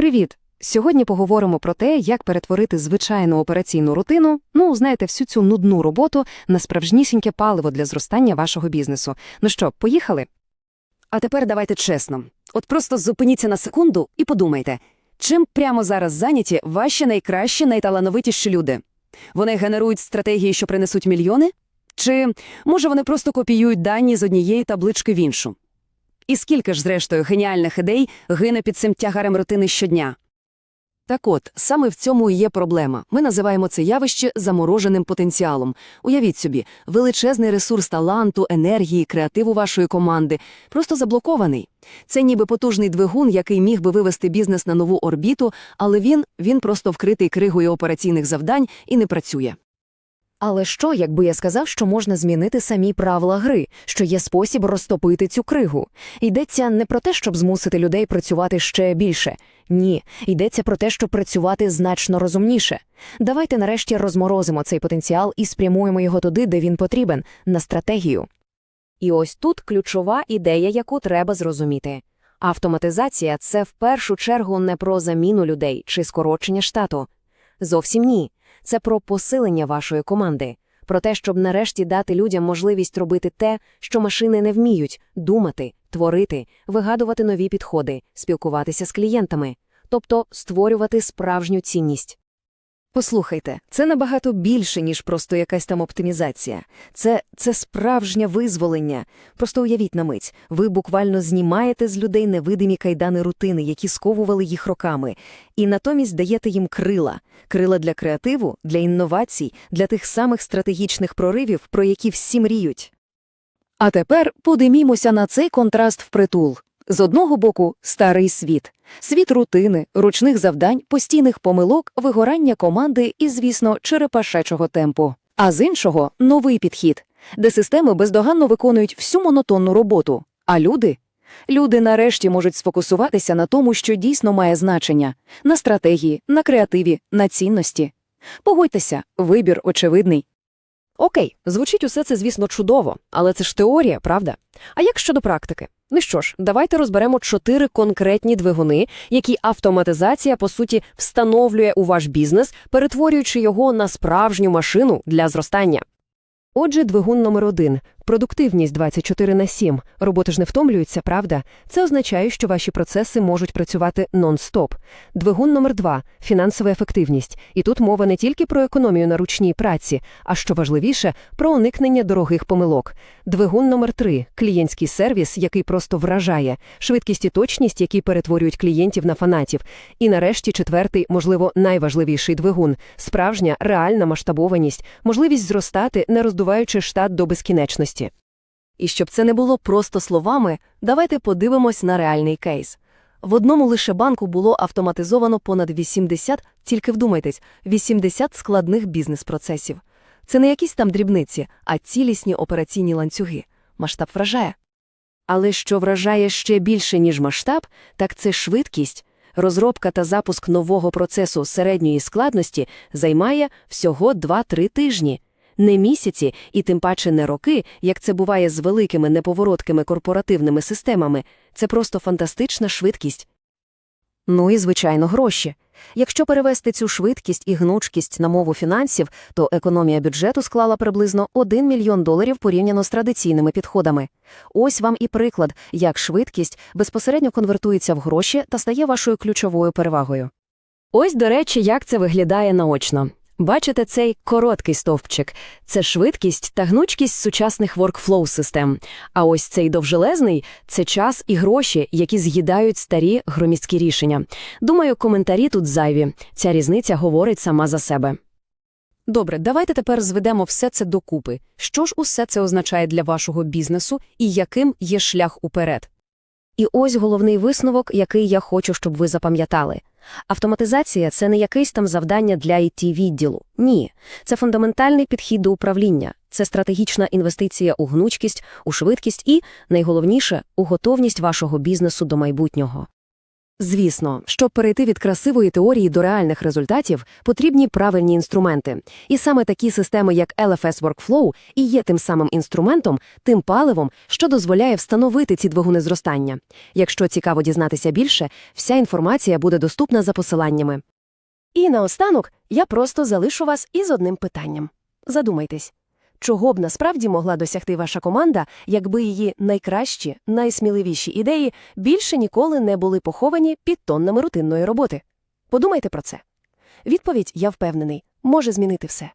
Привіт! Сьогодні поговоримо про те, як перетворити звичайну операційну рутину, ну, знаєте, всю цю нудну роботу на справжнісіньке паливо для зростання вашого бізнесу. Ну що, поїхали? А тепер давайте чесно. От просто зупиніться на секунду і подумайте, чим прямо зараз зайняті ваші найкращі, найталановитіші люди? Вони генерують стратегії, що принесуть мільйони? Чи, може, вони просто копіюють дані з однієї таблички в іншу? І скільки ж, зрештою, геніальних ідей гине під цим тягарем рутини щодня? Так от, саме в цьому і є проблема. Ми називаємо це явище замороженим потенціалом. Уявіть собі, величезний ресурс таланту, енергії, креативу вашої команди просто заблокований. Це ніби потужний двигун, який міг би вивести бізнес на нову орбіту, але він, він просто вкритий кригою операційних завдань і не працює. Але що, якби я сказав, що можна змінити самі правила гри, що є спосіб розтопити цю кригу? Йдеться не про те, щоб змусити людей працювати ще більше. Ні, йдеться про те, щоб працювати значно розумніше. Давайте нарешті розморозимо цей потенціал і спрямуємо його туди, де він потрібен, на стратегію. І ось тут ключова ідея, яку треба зрозуміти. Автоматизація це в першу чергу не про заміну людей чи скорочення штату. Зовсім ні. Це про посилення вашої команди, про те, щоб нарешті дати людям можливість робити те, що машини не вміють думати, творити, вигадувати нові підходи, спілкуватися з клієнтами, тобто створювати справжню цінність. Послухайте, це набагато більше, ніж просто якась там оптимізація. Це, це справжнє визволення. Просто уявіть на мить, ви буквально знімаєте з людей невидимі кайдани рутини, які сковували їх роками, і натомість даєте їм крила. Крила для креативу, для інновацій, для тих самих стратегічних проривів, про які всі мріють. А тепер подимімося на цей контраст впритул. З одного боку – старий світ. Світ рутини, ручних завдань, постійних помилок, вигорання команди і, звісно, черепашечого темпу. А з іншого – новий підхід, де системи бездоганно виконують всю монотонну роботу. А люди? Люди нарешті можуть сфокусуватися на тому, що дійсно має значення – на стратегії, на креативі, на цінності. Погодьтеся, вибір очевидний. Окей, звучить усе це, звісно, чудово, але це ж теорія, правда? А як щодо практики? Ну що ж, давайте розберемо чотири конкретні двигуни, які автоматизація, по суті, встановлює у ваш бізнес, перетворюючи його на справжню машину для зростання. Отже, двигун номер один – продуктивність 24 на 7. Роботи ж не втомлюються, правда? Це означає, що ваші процеси можуть працювати нон-стоп. Двигун номер два – фінансова ефективність. І тут мова не тільки про економію на ручній праці, а що важливіше – про уникнення дорогих помилок. Двигун номер три – клієнтський сервіс, який просто вражає, швидкість і точність, які перетворюють клієнтів на фанатів. І нарешті четвертий, можливо, найважливіший двигун – справжня, реальна масштабованість, можливість зростати, не роздуваючи штат до безкінечності. І щоб це не було просто словами, давайте подивимось на реальний кейс. В одному лише банку було автоматизовано понад 80, тільки вдумайтесь, 80 складних бізнес-процесів. Це не якісь там дрібниці, а цілісні операційні ланцюги. Масштаб вражає. Але що вражає ще більше, ніж масштаб, так це швидкість. Розробка та запуск нового процесу середньої складності займає всього 2-3 тижні. Не місяці і тим паче не роки, як це буває з великими неповороткими корпоративними системами. Це просто фантастична швидкість. Ну і, звичайно, гроші. Якщо перевести цю швидкість і гнучкість на мову фінансів, то економія бюджету склала приблизно 1 мільйон доларів порівняно з традиційними підходами. Ось вам і приклад, як швидкість безпосередньо конвертується в гроші та стає вашою ключовою перевагою. Ось, до речі, як це виглядає наочно. Бачите цей короткий стовпчик – це швидкість та гнучкість сучасних workflow-систем. А ось цей довжелезний – це час і гроші, які з'їдають старі громісткі рішення. Думаю, коментарі тут зайві. Ця різниця говорить сама за себе. Добре, давайте тепер зведемо все це докупи. Що ж усе це означає для вашого бізнесу і яким є шлях уперед? І ось головний висновок, який я хочу, щоб ви запам'ятали. Автоматизація – це не якесь там завдання для IT-відділу. Ні. Це фундаментальний підхід до управління, це стратегічна інвестиція у гнучкість, у швидкість і, найголовніше, у готовність вашого бізнесу до майбутнього. Звісно, щоб перейти від красивої теорії до реальних результатів, потрібні правильні інструменти. І саме такі системи, як LFS Workflow, і є тим самим інструментом, тим паливом, що дозволяє встановити ці двигуни зростання. Якщо цікаво дізнатися більше, вся інформація буде доступна за посиланнями. І наостанок я просто залишу вас із одним питанням. Задумайтесь, чого б насправді могла досягти ваша команда, якби її найкращі, найсміливіші ідеї більше ніколи не були поховані під тоннами рутинної роботи? Подумайте про це. Відповідь, я впевнений, може змінити все.